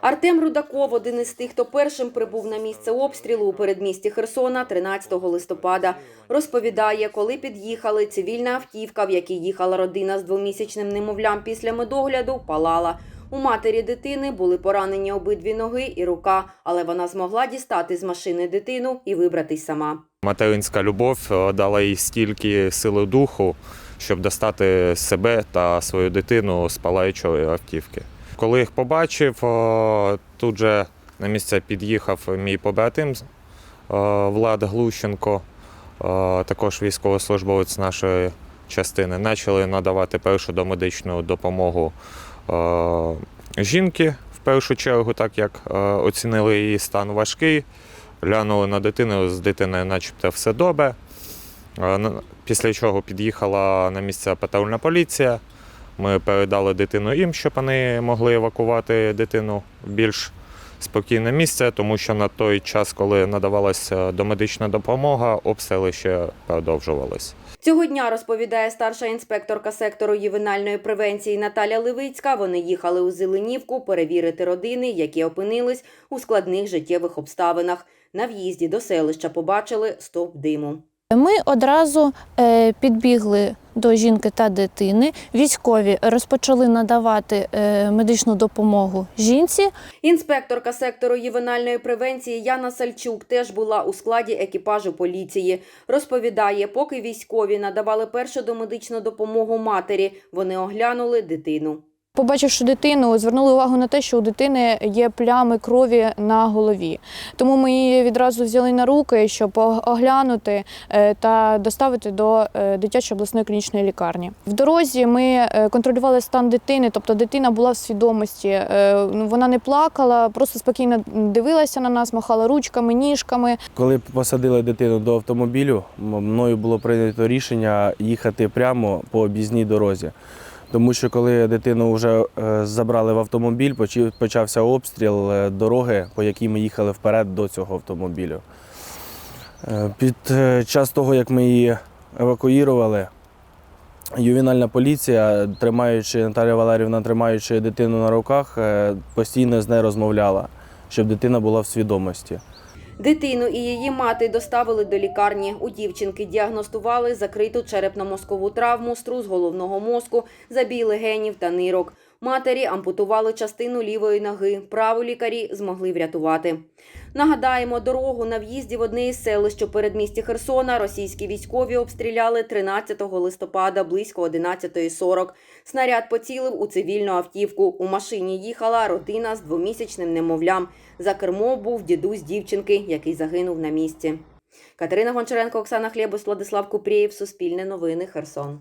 Артем Рудаков, один із тих, хто першим прибув на місце обстрілу у передмісті Херсона 13 листопада. Розповідає, коли під'їхали, цивільна автівка, в якій їхала родина з двомісячним немовлям після медогляду, палала. У матері дитини були поранені обидві ноги і рука, але вона змогла дістати з машини дитину і вибратись сама. Материнська любов е, дала їй стільки сили духу, щоб достати себе та свою дитину з палаючої автівки. Коли їх побачив, тут же на місце під'їхав мій побратим Влад Глущенко, також військовослужбовець нашої частини. Почали надавати першу домедичну допомогу жінки в першу чергу, так як оцінили її стан важкий. Глянули на дитину, з дитиною начебто все добре. Після чого під'їхала на місце патрульна поліція. Ми передали дитину їм, щоб вони могли евакувати дитину в більш спокійне місце, тому що на той час, коли надавалася домедична допомога, обстріли ще продовжувалися. Цього дня розповідає старша інспекторка сектору ювенальної превенції Наталя Левицька. Вони їхали у Зеленівку перевірити родини, які опинились у складних життєвих обставинах. На в'їзді до селища побачили стовп диму. Ми одразу е, підбігли до жінки та дитини. Військові розпочали надавати е, медичну допомогу жінці. Інспекторка сектору ювенальної превенції Яна Сальчук теж була у складі екіпажу поліції. Розповідає, поки військові надавали першу домедичну допомогу матері, вони оглянули дитину. Побачивши дитину, звернули увагу на те, що у дитини є плями крові на голові. Тому ми її відразу взяли на руки, щоб оглянути е, та доставити до е, дитячої обласної клінічної лікарні. В дорозі ми е, контролювали стан дитини, тобто дитина була в свідомості. Ну, Вона не плакала, просто спокійно дивилася на нас, махала ручками, ніжками. Коли посадили дитину до автомобілю, мною було прийнято рішення їхати прямо по об'їзній дорозі. Тому що коли дитину вже е, забрали в автомобіль, почався обстріл е, дороги, по якій ми їхали вперед до цього автомобілю. Е, Під час того, як ми її евакуювали, ювенальна поліція, тримаючи Наталія Валерівна, тримаючи дитину на руках, постійно з нею розмовляла, щоб дитина була в свідомості. Дитину і її мати доставили до лікарні. У дівчинки діагностували закриту черепно-мозкову травму, струс головного мозку, забій легенів та нирок. Матері ампутували частину лівої ноги. Праву лікарі змогли врятувати. Нагадаємо, дорогу на в'їзді в одне із селищ у передмісті Херсона російські військові обстріляли 13 листопада близько 11.40. Снаряд поцілив у цивільну автівку. У машині їхала родина з двомісячним немовлям. За кермо був дідусь дівчинки, який загинув на місці. Катерина Гончаренко, Оксана Хлєбус, Владислав Купрієв, Суспільне новини, Херсон.